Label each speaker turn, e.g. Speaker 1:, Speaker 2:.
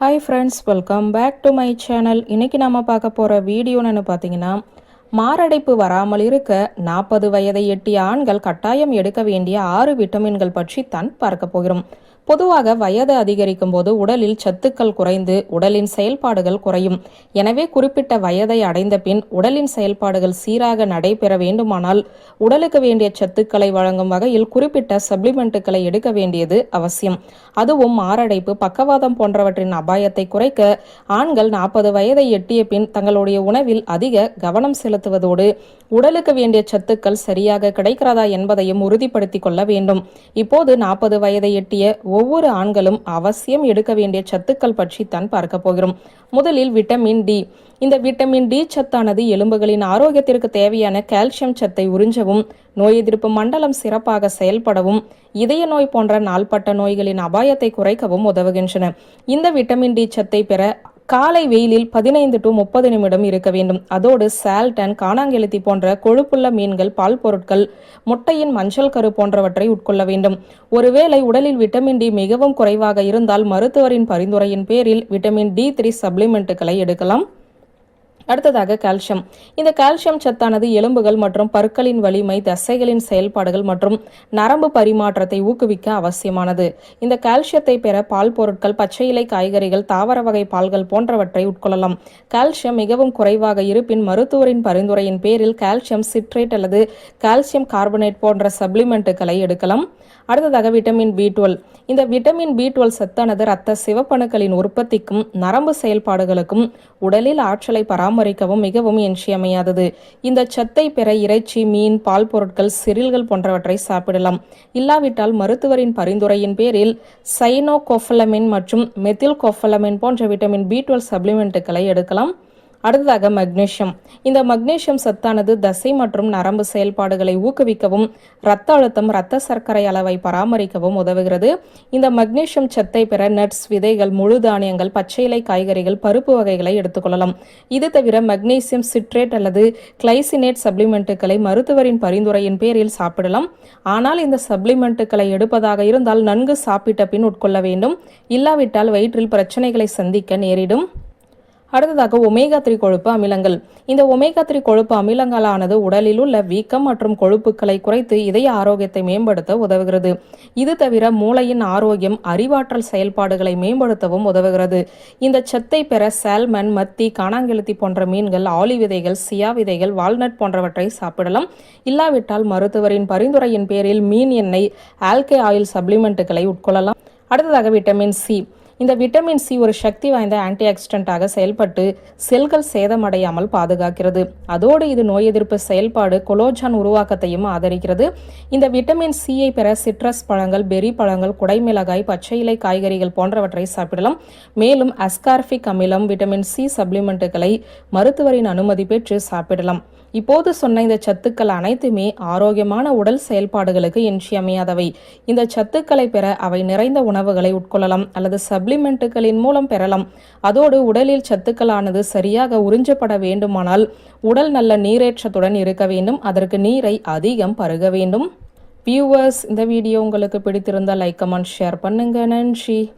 Speaker 1: Hi friends welcome back to my channel இன்னைக்கு நம்ம பார்க்க போகிற வீடியோன்னு பார்த்தீங்கன்னா மாரடைப்பு வராமல் இருக்க நாற்பது வயதை எட்டிய ஆண்கள் கட்டாயம் எடுக்க வேண்டிய ஆறு விட்டமின்கள் பற்றி தான் பார்க்க போகிறோம். பொதுவாக வயது அதிகரிக்கும் போது உடலில் சத்துக்கள் குறைந்து உடலின் செயல்பாடுகள் குறையும். எனவே குறிப்பிட்ட வயதை அடைந்த பின் உடலின் செயல்பாடுகள் சீராக நடைபெற வேண்டுமானால் உடலுக்கு வேண்டிய சத்துக்களை வழங்கும் வகையில் குறிப்பிட்ட சப்ளிமெண்ட்டுகளை எடுக்க வேண்டியது அவசியம். அதுவும் மாரடைப்பு பக்கவாதம் போன்றவற்றின் அபாயத்தை குறைக்க ஆண்கள் நாற்பது வயதை எட்டிய பின் தங்களுடைய உணவில் அதிக கவனம் செலுத்துவதோடு உடலுக்கு வேண்டிய சத்துக்கள் சரியாக கிடைக்கிறதா என்பதையும் உறுதிப்படுத்திக் கொள்ள வேண்டும். இப்போது நாற்பது வயதை எட்டிய ஒவ்வொரு ஆண்களும் அவசியம் எடுக்க வேண்டிய சத்துக்கள் பற்றி தான் பார்க்க போகிறோம். முதலில் விட்டமின் டி இந்த விட்டமின் டி சத்தானது எலும்புகளின் ஆரோக்கியத்திற்கு தேவையான கால்சியம் சத்தை உறிஞ்சவும் நோய் எதிர்ப்பு மண்டலம் சிறப்பாக செயல்படவும் இதய நோய் போன்ற நாள்பட்ட நோய்களின் அபாயத்தை குறைக்கவும் உதவுகின்றன. இந்த விட்டமின் டி சத்தை பெற காலை வெயிலில் பதினைந்து டு முப்பது நிமிடம் இருக்க வேண்டும். அதோடு சால்டன் காணாங்கெழுத்தி போன்ற கொழுப்புள்ள மீன்கள் பால் பொருட்கள் முட்டையின் மஞ்சள் கரு போன்றவற்றை உட்கொள்ள வேண்டும். ஒருவேளை உடலில் விட்டமின் டி மிகவும் குறைவாக இருந்தால் மருத்துவரின் பரிந்துரையின் பேரில் விட்டமின் டி த்ரீ சப்ளிமெண்ட்டுகளை எடுக்கலாம். அடுத்ததாக கால்சியம். இந்த கால்சியம் சத்தானது எலும்புகள் மற்றும் பற்களின் வலிமை தசைகளின் செயல்பாடுகள் மற்றும் நரம்பு பரிமாற்றத்தை ஊக்குவிக்க அவசியமானது. இந்த கால்சியத்தை பெற பால் பொருட்கள் பச்சை இலை காய்கறிகள் தாவர வகை பால்கள் போன்றவற்றை உட்கொள்ளலாம். கால்சியம் மிகவும் குறைவாக இருப்பின் மருத்துவரின் பரிந்துரையின் பேரில் கால்சியம் சிட்ரேட் அல்லது கால்சியம் கார்பனேட் போன்ற சப்ளிமெண்ட்டுகளை எடுக்கலாம். அடுத்ததாக விட்டமின் பி டுவெல். இந்த விட்டமின் பி டுவெல் சத்தானது இரத்த சிவப்பணுக்களின் உற்பத்திக்கும் நரம்பு செயல்பாடுகளுக்கும் உடலில் ஆற்றலை பராமரிக்கவும் மிகவும் இன்றியமையாதது. இந்த சத்தை பெற இறைச்சி மீன் பால் பொருட்கள் சிறில்கள் போன்றவற்றை சாப்பிடலாம். இல்லாவிட்டால் மருத்துவரின் பரிந்துரையின் பேரில் சைனோகோஃபலமின் மற்றும் மெத்தில் கோஃபலமின் போன்ற விட்டமின் பி டுவெல் சப்ளிமெண்ட்டுகளை எடுக்கலாம். அடுத்ததாக மக்னீஷியம் இந்த மக்னீஷியம் சத்தானது தசை மற்றும் நரம்பு செயல்பாடுகளை ஊக்குவிக்கவும் இரத்த அழுத்தம் இரத்த சர்க்கரை அளவை பராமரிக்கவும் உதவுகிறது. இந்த மக்னீஷியம் சத்தை பெற நட்ஸ் விதைகள் முழு தானியங்கள் பச்சை இலை காய்கறிகள் பருப்பு வகைகளை எடுத்துக்கொள்ளலாம். இது தவிர மக்னீசியம் சிட்ரேட் அல்லது கிளைசினேட் சப்ளிமெண்ட்டுகளை மருத்துவரின் பரிந்துரையின் பேரில் சாப்பிடலாம். ஆனால் இந்த சப்ளிமெண்ட்டுகளை எடுப்பதாக இருந்தால் நன்கு சாப்பிட்ட பின் உட்கொள்ள வேண்டும். இல்லாவிட்டால் வயிற்றில் பிரச்சனைகளை சந்திக்க நேரிடும். அடுத்ததாக ஒமேகா த்ரீ கொழுப்பு அமிலங்கள். இந்த ஒமேகா த்ரீ கொழுப்பு அமிலங்களானது உடலில் உள்ள வீக்கம் மற்றும் கொழுப்புகளை குறைத்து இதய ஆரோக்கியத்தை மேம்படுத்த உதவுகிறது. இது தவிர மூளையின் ஆரோக்கியம் அறிவாற்றல் செயல்பாடுகளை மேம்படுத்தவும் உதவுகிறது. இந்த சத்தை பெற சால்மன் மத்தி காணாங்கெழுத்தி போன்ற மீன்கள் ஆலி விதைகள் சியா விதைகள் வால்நட் போன்றவற்றை சாப்பிடலாம். இல்லாவிட்டால் மருத்துவரின் பரிந்துரையின் பேரில் மீன் எண்ணெய் ஆல்கே ஆயில் சப்ளிமெண்ட்டுகளை உட்கொள்ளலாம். அடுத்ததாக விட்டமின் சி. இந்த விட்டமின் சி ஒரு சக்தி வாய்ந்த ஆன்டி ஆக்சிடென்ட்டாக செயல்பட்டு செல்கள் சேதமடையாமல் பாதுகாக்கிறது. அதோடு இது நோய் எதிர்ப்பு செயல்பாடு கொலோஜான் உருவாக்கத்தையும் ஆதரிக்கிறது. இந்த விட்டமின் சியை பெற சிட்ரஸ் பழங்கள் பெரி பழங்கள் குடைமிளகாய் பச்சை இலை காய்கறிகள் போன்றவற்றை சாப்பிடலாம். மேலும் அஸ்கார்பிக் அமிலம் விட்டமின் சி சப்ளிமெண்ட்டுகளை மருத்துவரின் அனுமதி பெற்று சாப்பிடலாம். இப்போது சொன்ன இந்த சத்துக்கள் அனைத்துமே ஆரோக்கியமான உடல் செயல்பாடுகளுக்கு இன்றியமையாதவை. இந்த சத்துக்களை பெற அவை நிறைந்த உணவுகளை உட்கொள்ளலாம் அல்லது சப்ளிமெண்ட்டுகளின் மூலம் பெறலாம். அதோடு உடலில் சத்துக்களானது சரியாக உறிஞ்சப்பட வேண்டுமானால் உடல் நல்ல நீரேற்றத்துடன் இருக்க வேண்டும். அதற்கு நீரை அதிகம் பருக வேண்டும். வியூவர்ஸ் இந்த வீடியோ உங்களுக்கு பிடித்திருந்தால் லைக் கமெண்ட் ஷேர் பண்ணுங்க. நன்றி.